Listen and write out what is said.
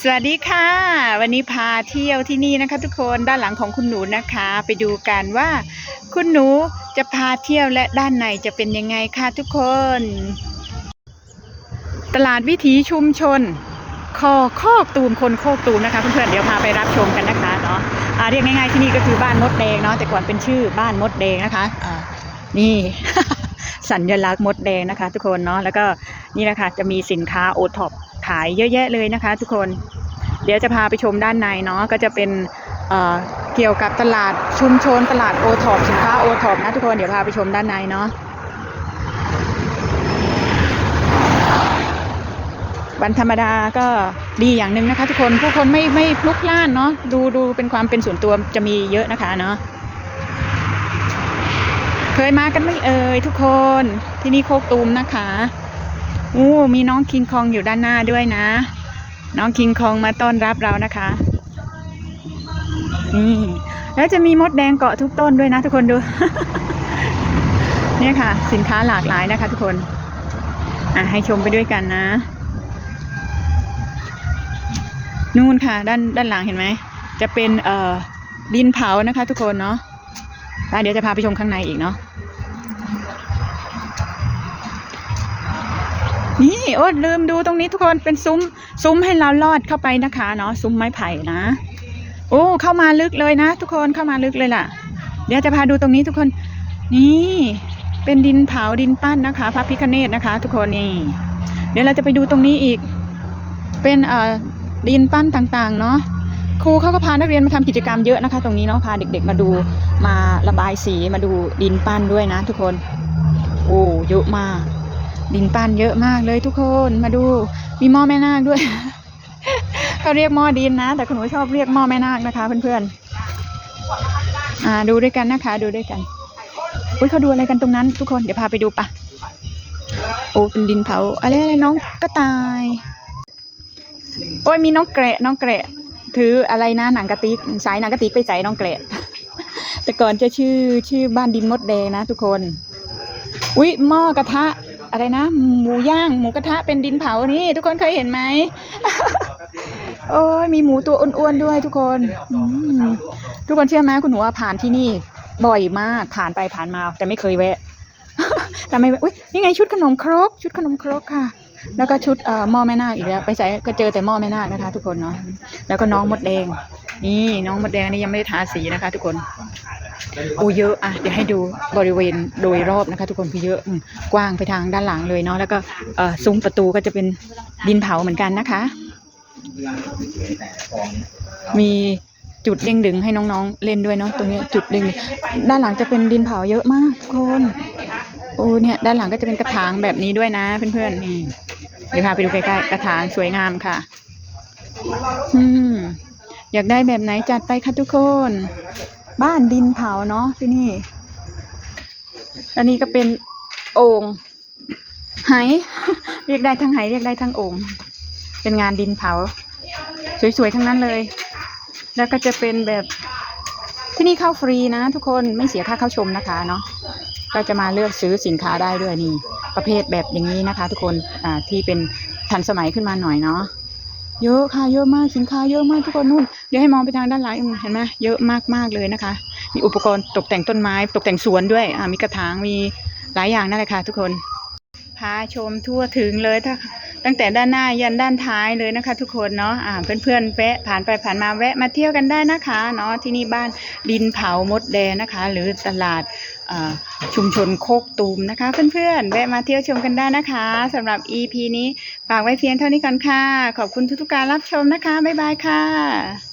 สวัสดีค่ะ วันนี้พาเที่ยวที่นี่นะคะ ทุกคนด้านหลังของคุณหนูนะคะ ไปดูกันว่า คุณหนูจะพาเที่ยวและด้านในจะเป็นยังไงค่ะทุกคน ตลาดวิถีชุมชนคอโคกตูมคนโคกตูมนะคะเพื่อนๆเดี๋ยวพาไปรับชมกันนะคะเนาะอ่าเรียกง่ายๆที่นี่ก็คือบ้านมดแดงเนาะแต่ก่อนเป็นชื่อบ้านมดแดงนะคะอ่านี่ สัญลักษณ์มดแดงนะคะ ทุกคนเนาะแล้วก็นี่นะคะจะมีสินค้าโอท็อป ขายเยอะแยะเลยนะคะ ทุกคน เดี๋ยวจะพาไปชมด้านในเนาะก็จะเป็นเอ่อเกี่ยวกับตลาดชุมชนตลาดโอทอปสินค้าโอทอปนะทุกคนเดี๋ยวพาไปชมด้านในเนาะวันธรรมดาก็ดีอย่างหนึ่งนะคะ ทุกคนผู้คนไม่ไม่พลุกพล่านเนาะดูดูเป็นความเป็นส่วนตัวจะมีเยอะนะคะเนาะเคยมากันไหมเอ่ยทุกคนที่นี่โคกตูมนะคะ อู้มีน้องคิงคองอยู่ด้านหน้าด้วยนะ น้องคิงคองมาต้อนรับเรานะคะ นี่แล้วจะมีมดแดงเกาะทุกต้นด้วยนะทุกคนดู เนี่ยค่ะ สินค้าหลากหลายนะคะทุกคน อะให้ชมไปด้วยกันนะ นู่นค่ะ ด้านด้านหลังเห็นไหม จะเป็นเอ่อดินเผานะคะทุกคนเนาะแล้วเดี๋ยวจะพาไปชมข้างในอีกเนาะ นี่โอ้ลืมดูตรงนี้ทุกคนเป็นซุ้มซุ้มให้เราลอดเข้าไปนะคะเนาะซุ้มไม้ไผ่นะ โอ้เข้ามาลึกเลยนะ ทุกคนเข้ามาลึกเลยล่ะ เดี๋ยวจะพาดูตรงนี้ทุกคน นี่เป็นดินเผาดินปั้นนะคะพระพิคเนตนะคะ ทุกคนนี่เดี๋ยวเราจะไปดูตรงนี้อีก เป็นเอ่อดินปั้นต่างๆ เนาะครูเขาก็พานักเรียนมาทำกิจกรรมเยอะนะคะ ตรงนี้เนาะพาเด็ก ๆ มาดูมาระบายสีมาดูดินปั้นด้วยนะ ทุกคน โอ้เยอะมาก ดินปั้นเยอะมากเลยทุกคนมาดูมีหม้อแม่นาคด้วย เขาเรียกหม้อดินนะ แต่คุณหนูชอบเรียกหม้อแม่นาคนะคะเพื่อนๆอ่าดูด้วยกันนะคะ ดูด้วยกันอุ้ยเขาดูอะไรกันตรงนั้น ทุกคนเดี๋ยวพาไปดูปะโอ้เป็นดินเผาอะไรอะไรน้องกระต่าย โอ้ยมีน้องแกระน้องแกระถืออะไรนะหนังกระติกสายหนังกระติกไปใส่น้องแกระแต่ก่อนจะชื่อชื่อบ้านดินมดแดงนะ ทุกคนอุ้ยหม้อกระทะ อะไรนะ หมูย่าง หมูกระทะเป็นดินเผานี่ ทุกคนเคยเห็นไหมโอ้ยมีหมูตัวอ้วนๆด้วยทุกคนทุกคนเชื่อไหมคุณหนูว่าผ่านที่นี่ บ่อยมากผ่านไปผ่านมา แต่ไม่เคยแวะ แต่ไม่แวะอุ้ยนี่ไงชุดขนมครก ชุดขนมครกค่ะ แล้วก็ชุดเอ่อหม้อแม่นาคอีกแล้ว ไปใส่ก็เจอแต่หม้อแม่นาคนะคะ ทุกคนเนาะแล้วก็น้องมดแดงนี่น้องมดแดงนี่ยังไม่ได้ทาสีนะคะ ทุกคน โอ้เยอะอะเดี๋ยวให้ดูบริเวณโดยรอบนะคะ ทุกคนคือเยอะกว้างไปทางด้านหลังเลยเนาะแล้วก็ซุ้มประตูก็จะเป็นดินเผาเหมือนกันนะคะ มีจุดเด้งดึงให้น้องๆ เล่นด้วยเนาะตรงนี้จุดเด้งดึงด้านหลังจะเป็นดินเผาเยอะมากทุกคนโอ้เนี่ยด้านหลังก็จะเป็นกระถางแบบนี้ด้วยนะเพื่อนๆนี่เดี๋ยวพาไปดูใกล้ๆกระถางสวยงามค่ะ อืมอยากได้แบบไหนจัดไปค่ะทุกคน บ้านดินเผาเนาะที่นี่ อันนี้ก็เป็นโอ่งไหเรียกได้ทั้งไหเรียกได้ทั้งโอ่งเป็นงานดินเผา สวยๆทั้งนั้นเลย แล้วก็จะเป็นแบบที่นี่เข้าฟรีนะ ทุกคนไม่เสียค่าเข้าชมนะคะเนาะก็จะมาเลือกซื้อสินค้าได้ด้วยนี่ ประเภทแบบอย่างนี้นะคะ ทุกคนอ่าที่เป็นทันสมัยขึ้นมาหน่อยเนาะ เยอะค่ะเยอะมากสินค้าเยอะมากทุกคนนู่นเดี๋ยวให้มองไปทางด้านหลังเห็นไหมเยอะมากมากเลยนะคะ มีอุปกรณ์ตกแต่งต้นไม้ ตกแต่งสวนด้วยมีกระถางมีหลายอย่างนั่นแหละค่ะ ทุกคนพาชมทั่วถึงเลยถ้าตั้งแต่ด้านหน้ายันด้านท้ายเลยนะคะ ทุกคนเนาะอ่าเพื่อนๆแวะผ่านไปผ่านมาแวะมาเที่ยวกันได้นะคะเนาะที่นี่บ้านดินเผามดแดงนะคะ หรือตลาด ชุมชนโคกตูมนะคะ เพื่อนๆแวะมาเที่ยวชมกันได้นะคะสำหรับ EP นี้ฝากไว้เพียงเท่านี้ก่อนค่ะ ขอบคุณทุกๆการรับชมนะคะ บ๊ายบายค่ะ